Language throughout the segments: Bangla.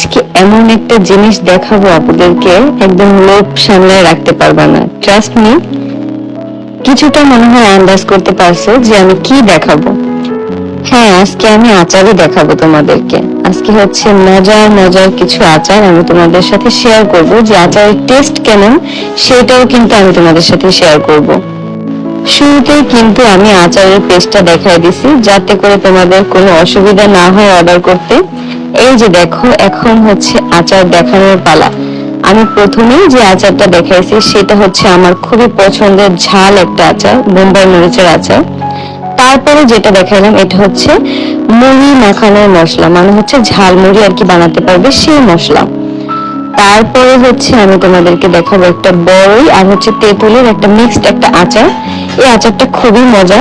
আজকে এমন একটা জিনিস দেখাবো আপনাদেরকে একদম লোভ সামলায় রাখতে পারবে না। ট্রাস্ট মি কিছুটা মনে হয় আন্দাজ করতে পারছ যে আমি কি দেখাবো। হ্যাঁ আজকে আমি আচারই দেখাবো তোমাদেরকে। আজকে হচ্ছে মজার মজার কিছু আচার আমি তোমাদের সাথে শেয়ার করব। যে আচারের টেস্ট কেমন, সেটাও কিন্তু আমি তোমাদের সাথে শেয়ার করব। শুরুতেই কিন্তু আমি আচারের পেস্টটা দেখাই দিছি, যাতে করে তোমাদের কোনো অসুবিধা না হয় অর্ডার করতে। এই যে দেখো, এখন হচ্ছে আচার দেখানোর পালা। আমি প্রথমেই যে আচারটা দেখাইছি, সেটা হচ্ছে আমার খুবই পছন্দের ঝাল একটা আচার, বোম্বাই মরিচের আচার। তারপরে যেটা দেখালাম, এটা হচ্ছে মুড়ি মাখানোর মশলা মানে হচ্ছে ঝাল মুড়ি আর কি বানাতে পারবে সেই মশলা। তারপরে হচ্ছে আমি তোমাদেরকে দেখাবো একটা বড়ই আর হচ্ছে তেঁতুলের একটা মিক্সড একটা আচার। এই আচারটা খুবই মজা।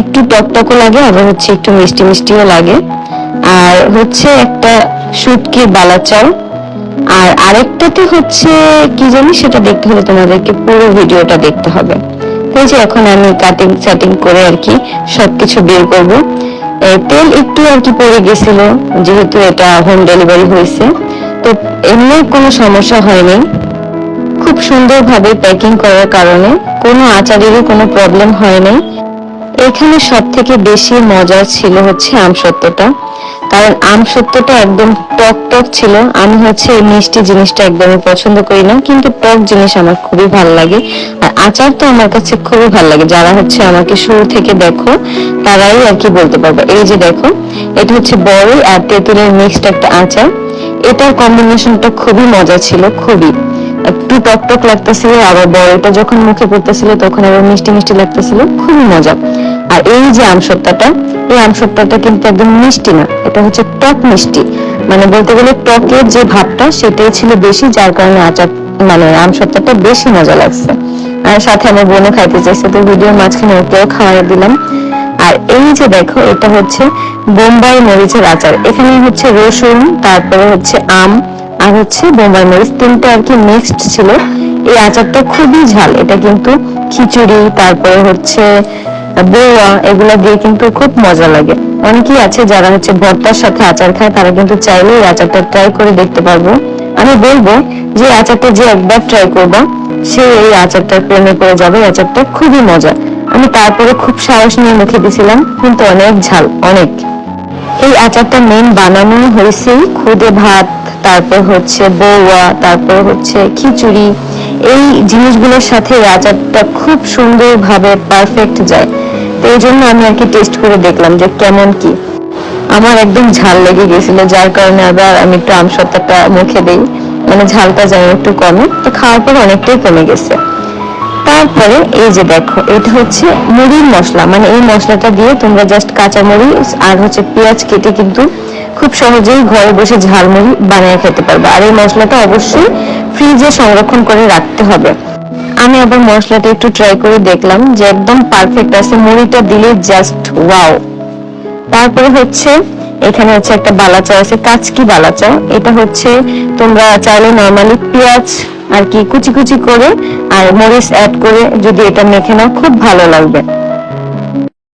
একটু টকটকও লাগে, আবার হচ্ছে একটু মিষ্টি মিষ্টিও লাগে। আর হচ্ছে একটা শুটকির বালাচাও আর আরেকটাতে হচ্ছে, কি জানি সেটা দেখতে হলে তোমাদেরকে পুরো ভিডিওটা দেখতে হবে। এই যে এখন আমি কাটিং সেটিং করে আর কি সবকিছু বের করব। তেল একটু আর কি পড়ে গেছিল, যেহেতু এটা হোম ডেলিভারি হয়েছে। তো এমনি কোনো সমস্যা হয়নি। খুব সুন্দরভাবে প্যাকিং করার কারণে কোনো আচারেরও কোনো প্রবলেম হয়নি। এখানে সব থেকে বেশি মজার ছিল হচ্ছে আমসত্ত্বটা কারণ আমসত্ত্বটা একদম টক টক ছিল। আমি হচ্ছে এই মিষ্টি জিনিসটা একদমই পছন্দ করি না, কিন্তু টক জিনিস আমার খুবই ভালো লাগে। আর আচার তো আমার কাছে খুবই ভালো লাগে। যারা হচ্ছে আমাকে শুরু থেকে দেখো, তারাই আর কি বলতে পারবে। এই যে দেখো, এটা হচ্ছে বড়ই আর তেঁতুলের মিক্সড একটা আচার। এটার কম্বিনেশনটা খুবই মজা ছিল, খুবই। একটু টক টক লাগতেছিল, আবার বড়টা যখন মুখে পড়তেছিল তখন আবার মিষ্টি মিষ্টি লাগতেছিল খুবই মজা। আর এই যে আমসত্তাটা এই আমসত্তাটা কিন্তু একদম মিষ্টি না, এটা হচ্ছে টক মিষ্টি। মানে বলতে গেলে টকের যে ভাবটা সেটাই ছিল বেশি, যার কারণে আচার মানে আমসত্তাটা বেশি মজা লাগছে। আর সাথে আমার বোনও খাইতে চাইছে, তো ভিডিওর মাঝখানে ওকেও খাওয়াই দিলাম। আর এই যে দেখো, এটা হচ্ছে বোম্বাই মরিচের আচার। এখানে হচ্ছে রসুন, তারপরে হচ্ছে আম আর হচ্ছে বোম্বাই মরিচ, তিনটা আর কি মিক্সড ছিল। এই আচারটা খুবই ঝাল, এটা কিন্তু খিচুড়ি, তারপরে হচ্ছে বৌয়া, এগুলো দিয়ে কিন্তু খুব মজা লাগে। অনেকেই আছে যারা হচ্ছে ভর্তার সাথে আচার খায়, তারা কিন্তু চাইলে এই আচারটা ট্রাই করে দেখতে পারব। আমি বলব যে আচারটা যে একবার ট্রাই করবা, সে এই আচারটার প্রেমে পড়ে যাবে, এই আচারটা খুবই মজা। আমি তারপরে খুব সাহস নিয়ে মুখে দিছিলাম, কিন্তু অনেক ঝাল, অনেক। এই আচারটা মেন বানানো হয়েছে খুদে ভাত তারপর হচ্ছে বৌয়া তারপর হচ্ছে খিচুড়ি। এই জিনিসগুলোর সাথে আচারটা খুব সুন্দরভাবে পারফেক্ট যায়। তো এই জন্য আমি আর কি টেস্ট করে দেখলাম যে কেমন কি। আমার একদম ঝাল লেগে গেছিল, যার কারণে আবার আমি একটু আমসত্তাটা মুখে দেই। মানে ঝালটা যেন একটু কমে। তো খাওয়ার পর অনেকটাই কমে গেছে। তারপরে এই যে দেখো, এটা হচ্ছে মুড়ির মশলা। মানে এই মশলাটা দিয়ে তোমরা জাস্ট কাঁচা মরিচ আর হচ্ছে পেঁয়াজ কেটে কিন্তু খুব সহজেই ঘরে বসে ঝালমুড়ি বানিয়ে খেতে পারবে। আর এই মশলাটা অবশ্যই ফ্রিজে সংরক্ষণ করে রাখতে হবে। আমি আবার মশলাটা একটু ট্রাই করে দেখলাম যে একদম পারফেক্ট আছে। মুড়িটা দিলে জাস্ট ওয়াও তারপরে হচ্ছে, এখানে হচ্ছে একটা বালাচা আছে, কাচকি বালাচা। এটা হচ্ছে তোমরা চাইলে নর্মালি পেঁয়াজ আর কি কুচি কুচি করে আর মরিচ অ্যাড করে যদি এটা মেখে নাও, খুব ভালো লাগবে।